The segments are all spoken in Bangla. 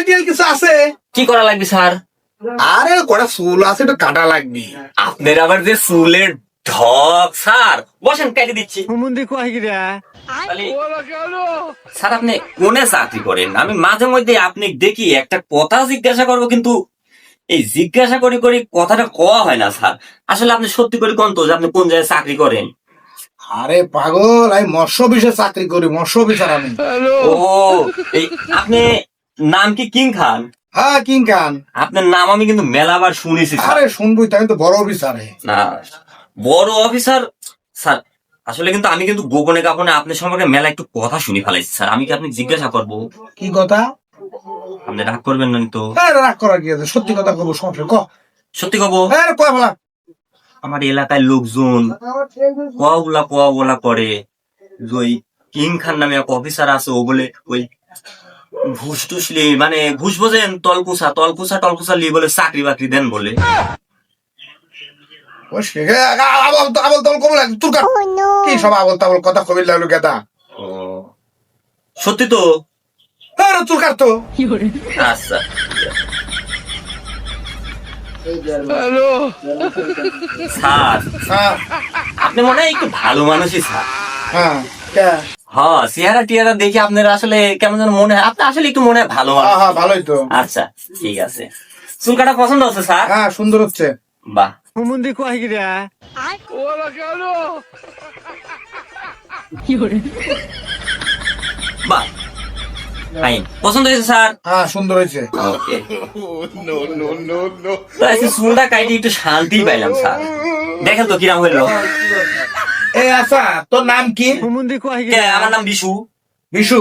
তেল টেল কিছু আছে? কি করা লাগবে স্যার? আরে কটা চুল আছে একটু কাটা লাগবে। আপনার আবার যে চুলের ঢক স্যার। বসেন কেটে দিচ্ছি। স্যার আপনি কোনে চাকরি করেন? আমি মাঝে মধ্যে আপনি দেখি একটা কথা জিজ্ঞাসা করব কিন্তু এই জিজ্ঞাসা করে করে কথাটা কওয়া হয় না স্যার। আসলে আপনি সত্যি করে কোন তো যে আপনি কোন জায়গায় চাকরি করেন? আরে পাগল আমি মৎস্য অফিসে চাকরি করি মৎস্য অফিসার আমি। ও এই আপনি নাম কি কিং খান? হ্যাঁ কিং খান। আপনার নাম আমি কিন্তু মেলাবার শুনেছি। আরে শুনবই তাই তো বড় অফিসার না বড় অফিসার? স্যার আসলে কিন্তু আমি কিন্তু গোপনে কাপনে আপনার সম্পর্কে মেলা একটু কথা শুনি ফেলাইছি স্যার। আমি কি আপনি জিজ্ঞাসা করব? কি কথা? আপনি রাগ করবেন না তো? হ্যাঁ রাগ করার কি আছে? সত্যি কথা কবো সমস্যা ক। সত্যি কব হ্যাঁ কয় বলা। আমার এলাকায় লোকজন কোয়া বলা করে যে ওই কিং খান নামে এক অফিসার আছে ও বলে ওই ঘুষ টুস লিয়ে মানে ঘুষ বোঝেন তলকুসা তলকুসা টলকুসা লিয়ে বলে চাকরি বাকরি দেন বলে। কি সব আবল তাবল কথা কবি লাগল গেদা সত্যি তো? হ্যাঁ তো? আচ্ছা। স্যার। আপনি মনে হয় একটু ভালো মানুষই স্যার। হ্যাঁ কে? হ্যাঁ চেহারা টিয়ারা দেখে আপনার আসলে কেমন যেন মনে হয়। আপনি আসলে একটু মনে হয় ভালো মানুষ। হ্যাঁ হ্যাঁ ভালোই তো। আচ্ছা ঠিক আছে। চুল কাটা পছন্দ হচ্ছে স্যার? হ্যাঁ সুন্দর হচ্ছে। বাহ। হুমুন্দি কয় গিরা বাহ। ফাইন। পছন্দ হয়েছে স্যার? হ্যাঁ সুন্দর হয়েছে। ওকে। চুলটা কাটি একটু শান্তি পাইলাম স্যার। দেখেন তো কিরাম হইল। এ আচ্ছা তোর নাম কি? আমার নাম বিশু। বিশু?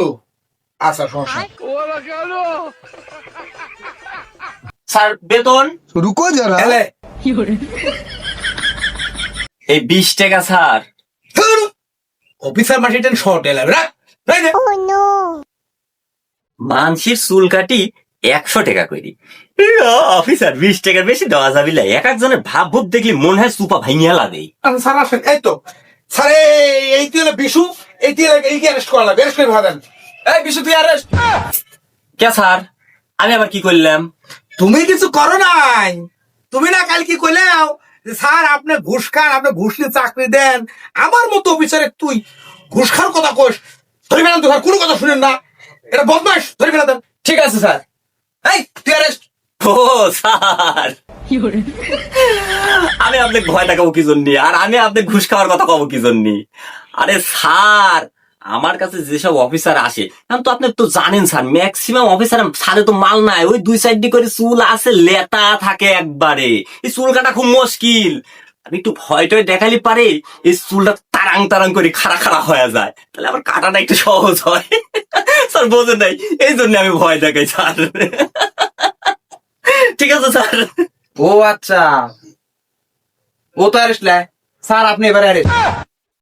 আচ্ছা সমস্যা। স্যার বেতন? রুকো যারা। এই বিশ টাকা স্যার। অফিসার মাসে টেন শর্ট এলে রাখ। রাখ মানসির চুল কাটি একশো টাকা করি অফিসার বিশ টাকার বেশি দেওয়া যাবি না। এক একজনের ভাব ভূপ দেখলি মনে হয় সুপা ভাইনিয়ালা দেই আচ্ছা স্যার আসেন। এই তো স্যার এই তুই হলো বিশু এই তুই হলো এই কি অ্যারেস্ট করা লাগবে অ্যারেস্ট করে ভাবেন। এই বিশু তুই অ্যারেস্ট কে স্যার? আমি আবার কি করলাম? তুমি কিছু করো নাই। তুমি না কাল কি কইলাও যে স্যার আপনি ঘুষ খান আপনি ঘুষ নিয়ে চাকরি দেন। আমার মতো অফিসারে তুই ঘুষ খাওয়ার কথা কোস ধরে ফেলান তো স্যার কোনো কথা শুনেন না। এটা বদমাস ধরে ফেলা দেন ঠিক আছে স্যার। এই তুই অ্যারেস্ট ও স্যার। আমি আপনাকে ভয় দেখাবো কি জন্য? আর আমি আপনাকে ঘুষ খাওয়ার কথা কব কি জন্য? আরে স্যার, আমার কাছে যেসব অফিসার আসে এখন তো আপনি তো জানেন স্যার ম্যাক্সিমাম অফিসার সাথে তো মাল নাই। ওই দুই সাইড করে চুল আছে, লেতা থাকে একবারে। এই চুল কাটা খুব মুশকিল। আমি একটু ভয় টয় দেখালি পারে, এই চুলটা তারাং তারাং করে খাড়া খাড়া হয়ে যায়। তাহলে আমার কাটাটা একটু সহজ হয়। স্যার, বোঝেন নাই। এই জন্য আমি ভয় দেখাই, স্যার। ঠিক আছে, স্যার। ও আচ্ছা। ও তো অ্যারেস্ট লাই স্যার আপনি এবারে অ্যারেস্ট